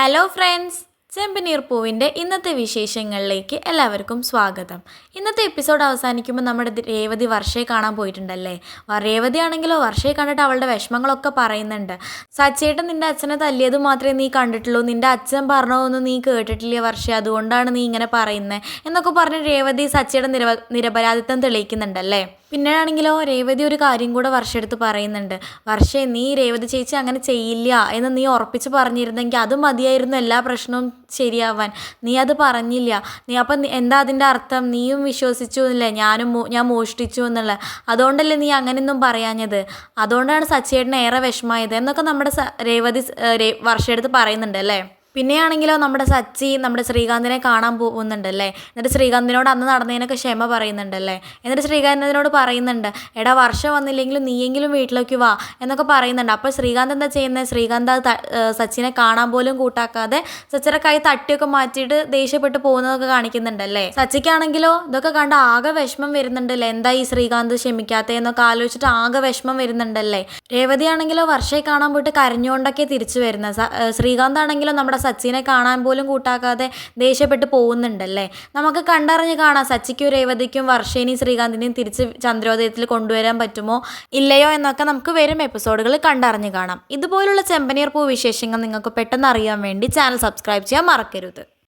Hello friends ചെമ്പനീർ പൂവിന്റെ ഇന്നത്തെ വിശേഷങ്ങളിലേക്ക് എല്ലാവർക്കും സ്വാഗതം. ഇന്നത്തെ എപ്പിസോഡ് അവസാനിക്കുമ്പോൾ നമ്മുടെ രേവതി വർഷയെ കാണാൻ പോയിട്ടുണ്ടല്ലേ? രേവതി ആണെങ്കിലോ വർഷയെ കണ്ടിട്ട് അവളുടെ വിഷമങ്ങളൊക്കെ പറയുന്നുണ്ട്. സച്ചേട്ടൻ നിന്റെ അച്ഛനെ തല്ലിയത് മാത്രമേ നീ കണ്ടിട്ടുള്ളൂ. നിന്റെ അച്ഛൻ പറഞ്ഞതൊന്നും നീ കേട്ടിട്ടില്ല വർഷ. അതുകൊണ്ടാണ് നീ ഇങ്ങനെ പറയുന്നത് എന്നൊക്കെ പറഞ്ഞ് രേവതി സച്ചയുടെ നിരപരാധിത്വം തെളിയിക്കുന്നുണ്ടല്ലേ? പിന്നെയാണെങ്കിലോ രേവതി ഒരു കാര്യം കൂടെ വർഷയെടുത്ത് പറയുന്നുണ്ട്. വർഷേ നീ രേവതി ചേച്ചി അങ്ങനെ ചെയ്യില്ല എന്ന് നീ ഉറപ്പിച്ച് പറഞ്ഞിരുന്നെങ്കിൽ അത് മതിയായിരുന്നു എല്ലാ പ്രശ്നവും ശരിയാവാൻ. നീ അത് പറഞ്ഞില്ല. നീ അപ്പം എന്താ അതിന്റെ അർത്ഥം? നീയും വിശ്വസിച്ചു എന്നല്ലേ ഞാനും ഞാൻ മോഷ്ടിച്ചു എന്നുള്ള. അതുകൊണ്ടല്ലേ നീ അങ്ങനെയൊന്നും പറയാഞ്ഞത്? അതുകൊണ്ടാണ് സച്ചേട്ടന് ഏറെ വിഷമായത് എന്നൊക്കെ നമ്മുടെ രേവതി വർഷെടുത്ത് പറയുന്നുണ്ട് അല്ലേ? പിന്നെയാണെങ്കിലോ നമ്മുടെ സച്ചി നമ്മുടെ ശ്രീകാന്തിനെ കാണാൻ പോകുന്നുണ്ടല്ലേ? എന്നിട്ട് ശ്രീകാന്തിനോട് അന്ന് നടന്നതിനൊക്കെ ക്ഷമ പറയുന്നുണ്ടല്ലേ? എന്നിട്ട് ശ്രീകാന്തിനോട് പറയുന്നുണ്ട് എടാ വർഷം വന്നില്ലെങ്കിലും നീയെങ്കിലും വീട്ടിലേക്ക് വാ എന്നൊക്കെ പറയുന്നുണ്ട്. അപ്പോൾ ശ്രീകാന്ത് എന്താ ചെയ്യുന്നത് ശ്രീകാന്ത് അത് സച്ചിനെ കാണാൻ പോലും കൂട്ടാക്കാതെ സച്ചിയുടെ കൈ തട്ടിയൊക്കെ മാറ്റിയിട്ട് ദേഷ്യപ്പെട്ട് പോകുന്നതൊക്കെ കാണിക്കുന്നുണ്ടല്ലേ? സച്ചിക്കാണെങ്കിലോ ഇതൊക്കെ കണ്ട് ആകെ വിഷമം വരുന്നുണ്ടല്ലേ? എന്താ ഈ ശ്രീകാന്ത് ക്ഷമിക്കാത്ത എന്നൊക്കെ ആലോചിച്ചിട്ട് ആകെ വിഷമം വരുന്നുണ്ടല്ലേ? രേവതിയാണെങ്കിലോ വർഷയെ കാണാൻ പോയിട്ട് കരഞ്ഞുകൊണ്ടൊക്കെ തിരിച്ചു വരുന്നത്. ശ്രീകാന്ത് ആണെങ്കിലോ നമ്മുടെ സച്ചിനെ കാണാൻ പോലും കൂട്ടാക്കാതെ ദേഷ്യപ്പെട്ട് പോകുന്നുണ്ടല്ലേ? നമുക്ക് കണ്ടറിഞ്ഞ് കാണാം സച്ചിക്കും രേവതിക്കും വർഷേനെയും ശ്രീകാന്തിനെയും തിരിച്ച് ചന്ദ്രോദയത്തിൽ കൊണ്ടുവരാൻ പറ്റുമോ ഇല്ലയോ എന്നൊക്കെ നമുക്ക് വരും എപ്പിസോഡുകൾ കണ്ടറിഞ്ഞ് കാണാം. ഇതുപോലുള്ള ചെമ്പനീർ പൂ വിശേഷങ്ങൾ നിങ്ങൾക്ക് പെട്ടെന്ന് അറിയാൻ വേണ്ടി ചാനൽ സബ്സ്ക്രൈബ് ചെയ്യാൻ മറക്കരുത്.